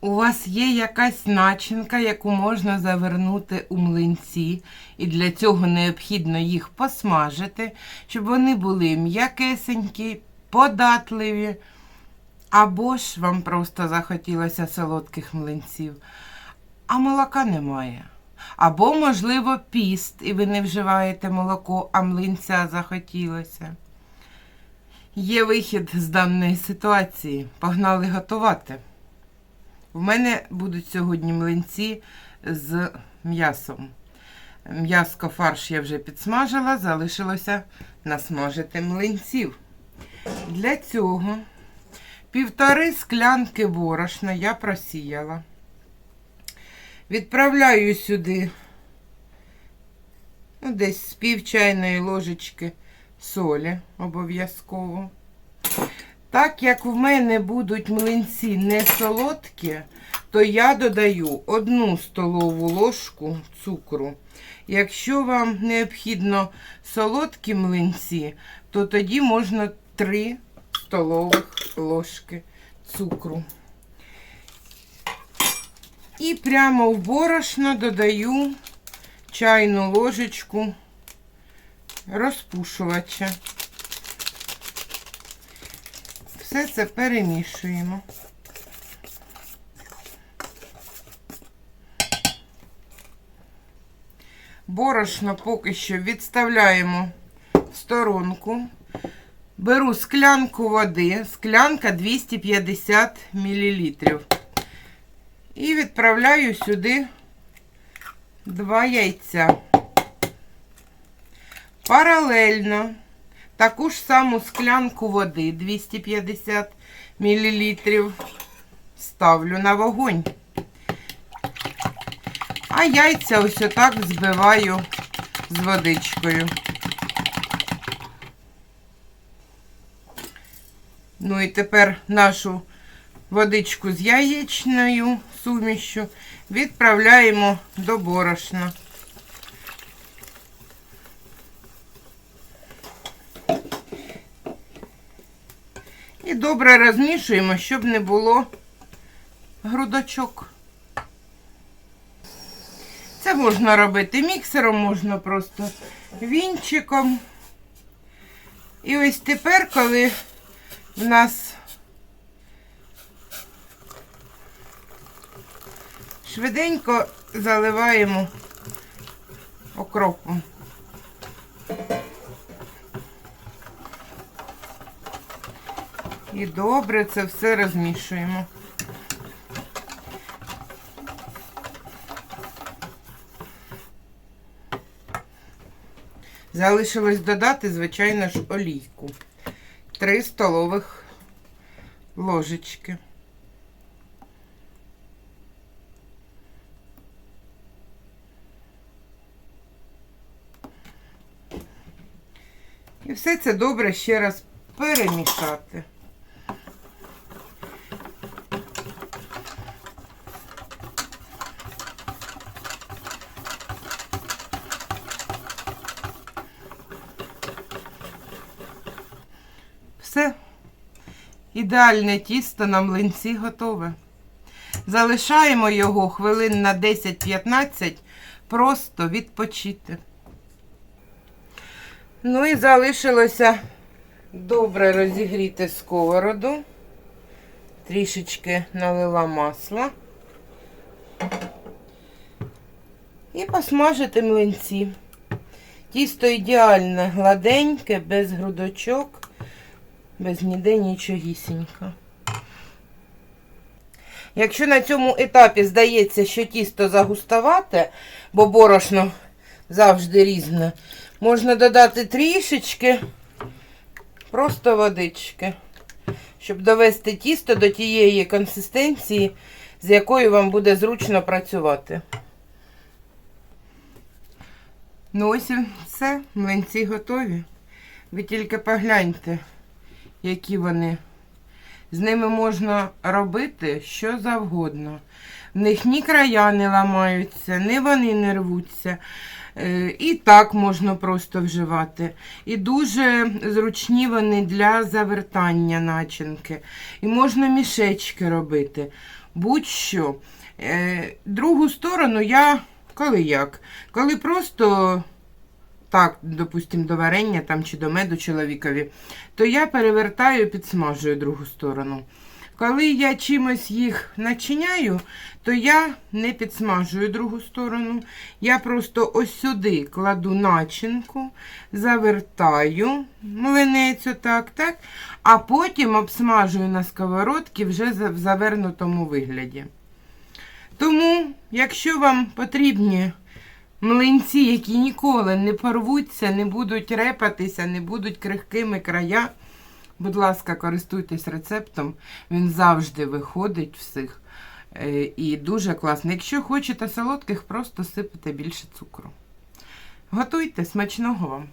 у вас є якась начинка, яку можна завернути у млинці, і для цього необхідно їх посмажити, щоб вони були м'якесенькі, податливі. Або ж вам просто захотілося солодких млинців, а молока немає. Або, можливо, піст, і ви не вживаєте молоко, а млинця захотілося. Є вихід з даної ситуації. Погнали готувати. В мене будуть сьогодні млинці з м'ясом. М'яско фарш я вже підсмажила, залишилося насмажити млинців. Для цього півтори склянки борошна я просіяла. Відправляю сюди ну, десь з пів чайної ложечки солі обов'язково. Так як в мене будуть млинці не солодкі, то я додаю одну столову ложку цукру. Якщо вам необхідно солодкі млинці, то тоді можна 3 столових ложки цукру. І прямо в борошно додаю чайну ложечку розпушувача. Все це перемішуємо. Борошно поки що відставляємо в сторонку. Беру склянку води, склянка 250 мл. І відправляю сюди два яйця. Паралельно таку ж саму склянку води 250 мл ставлю на вогонь. А яйця ось отак збиваю з водичкою. Ну і тепер нашу водичку з яєчною сумішю відправляємо до борошна. І добре розмішуємо, щоб не було грудочок. Це можна робити міксером, можна просто вінчиком. І ось тепер, коли в нас швиденько заливаємо окропом. І добре це все розмішуємо. Залишилось додати, звичайно ж, олійку. 3 столових ложечки. І все це добре ще раз перемішати. Все. Ідеальне тісто на млинці готове. Залишаємо його хвилин на 10-15, просто відпочити. Ну і залишилося добре розігріти сковороду. Трішечки налила масла. І посмажити млинці. Тісто ідеальне, гладеньке, без грудочок, без ніде нічогісінько. Якщо на цьому етапі здається, що тісто загустовате, бо борошно завжди різне, можна додати трішечки просто водички, щоб довести тісто до тієї консистенції, з якою вам буде зручно працювати. Ну ось і все, млинці готові. Ви тільки погляньте, які вони. З ними можна робити що завгодно. В них ні края не ламаються, ні вони не рвуться. Е, І так можна просто вживати. І дуже зручні вони для завертання начинки. І можна мішечки робити. будь-що. Е, другу сторону я коли як? Коли просто так, допустимо, до варення там, чи до меду чоловікові, то я перевертаю і підсмажую другу сторону. Коли я чимось їх начиняю, то я не підсмажую другу сторону. Я просто ось сюди кладу начинку, завертаю млинець отак, так, а потім обсмажую на сковородці вже в завернутому вигляді. Тому, якщо вам потрібні млинці, які ніколи не порвуться, не будуть репатися, не будуть крихкими края. Будь ласка, користуйтесь рецептом, він завжди виходить всіх. Е, і дуже класно. Якщо хочете солодких, просто сипите більше цукру. Готуйте смачного вам!